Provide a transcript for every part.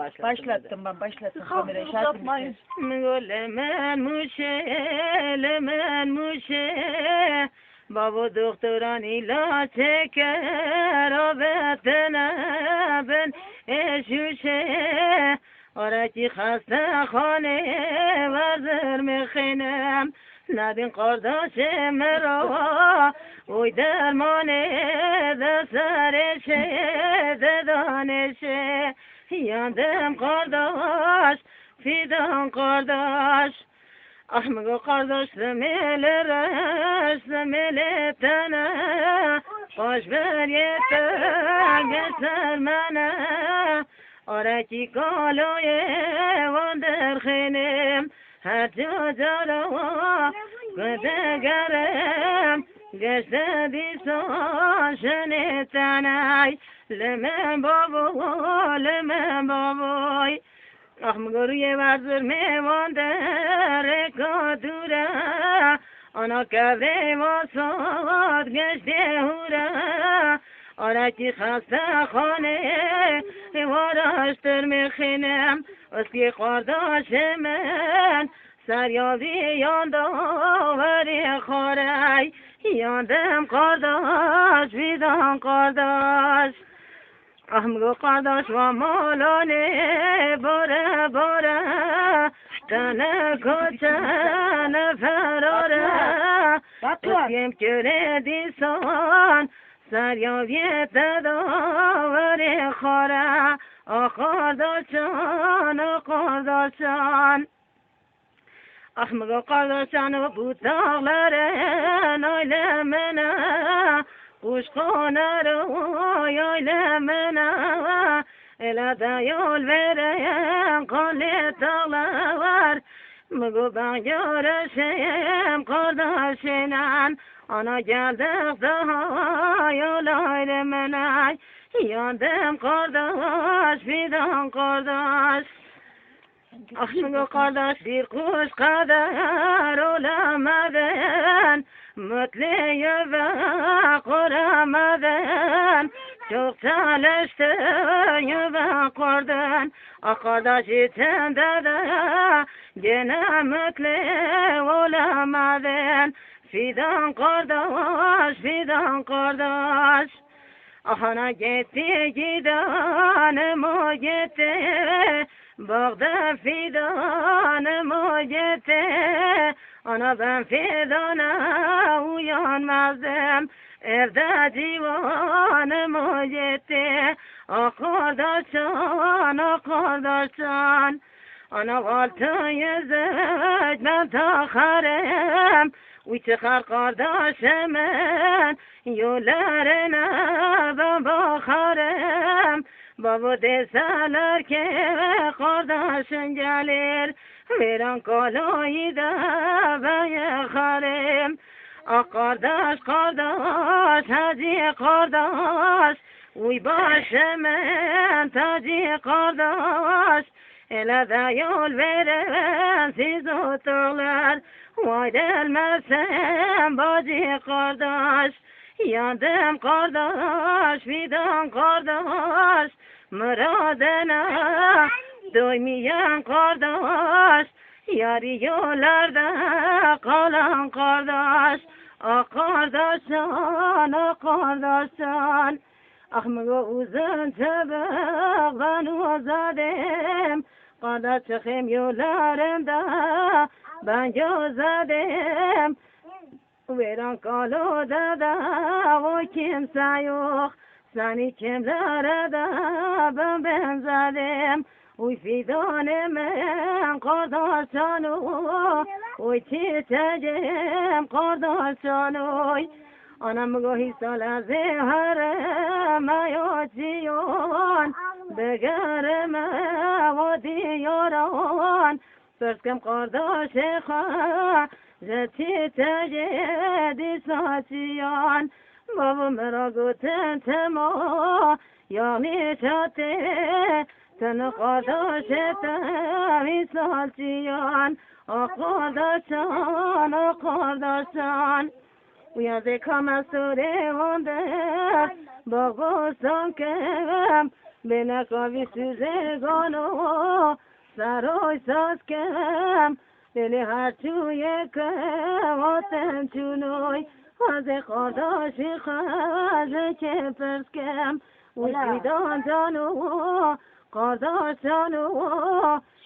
başlattın. Başlattım ben başlattım kamerayı şarkı uzatmayın. Lemen muşe, lemen muşe Baba doktoran ilaç çeker Abetene ben eşüşe Araki hasta khane vazir mخنم ندین قرداش مرا وی درمانه ده سرشه دانشه Yandım kardeş, fidan kardeş. Ahmıga kardeş demelere, demele tene. Baş ver yeter, geçer mene. Araki kaloye, vandır khinim. Her cacara, gıdı gerem. جارا گدگرم گشت دیسان شنیتنای لمن بابا لمن بابای احمگروی ورزر میوان در کادورا آنا کرده واساد گشته هورا آرکی خسته خانه وارشتر میخینم. اسکی قارداش من؟ سریابی یان داوری خاره یاندم قارداش بیدان قارداش. احمگو قارداش و مالانه باره باره. تنه کچن فراره. Batuhan. اسکیم کره دیسان سریابیت داوری خاره آخار داشتان آخار داشتان Ahmıga qardaşanı bu dağlara naylemene. Kuş konarı yaylemene Ele de yol vereyen kalit dağlar. Mıgı ben görüşeyim kardeşinen Ana geldik daha yol ayrımına Yandım kardeş fidan kardeş. Aşkı kardeş bir kuş kadar olamadın Mutluyu ve kuramadın Çok çalıştın ve kurdun. Kardeş içinde de Gene mutlu olamadın Fidan kardeş, fidan kardeş. Ahana gitti gidenim o gitti بغدا فیدان ما گته آنا بم فیدان او یان مزم ارده جیوان ما گته آخور داشتان آخور داشتان آنم آلتای زرد من تا خرم وی چه خرقار داشت من. یو نبا با خرم بابا ده سالر که خار داشت جلیر میران کالایی ده بای خرم آقار داشت خار داشت وی باشه من تاجی خار Ele de yol veren siz oturlar. Vay delmezsem bacı kardeş. Yandım kardeş fidan kardeş. Muradına doymayan kardeş. Yarı yollarda kalan kardeş. Ah kardeşan, ah أخمق وزن تبغ بانو زادم قد تخيم يولارم دا بانجو زادم ويران قالو دادا وكمسا يوخ ساني كملار دا بن بن زادم وفي دون من قرض سانوي وتتجم قرض سانوي آنم گاهی سال از هر میوچیان به گرم و دیاران سرسکم قرداش خواه جتی تجیدی ساچیان بابا مرا گوتن تما یا می شاته تن قرداش تمی ساچیان آقا داشتان آقا داشتان kardeşan Uyandı kama sure vande Bogo sankem به نکاوی سوزگان و سرای ساز کم دل هر توی کم آتم چونوی از خداش خواهد که پرس کم وجودان جانو قرداش جانو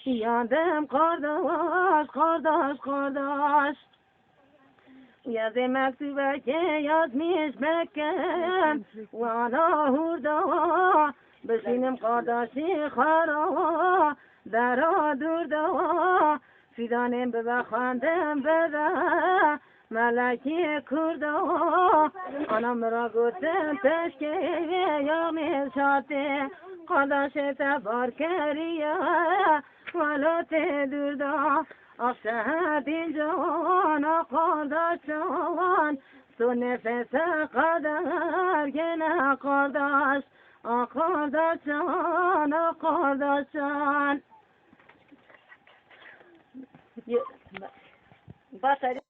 یادم قرداش قرداش قرداش یاد مکتوبه که یاد میش بکم وانا هوردا بشینم قرداشی خارا. درا دور دا فیدانم ببخاندم بده ملکی کردا آنم را گفتم پشکه یا میشاته قداش تبار کریه. ولات دور دا آشهد جان قداشان تو نفس قدر گنه قداش قداشان قداشان Batarya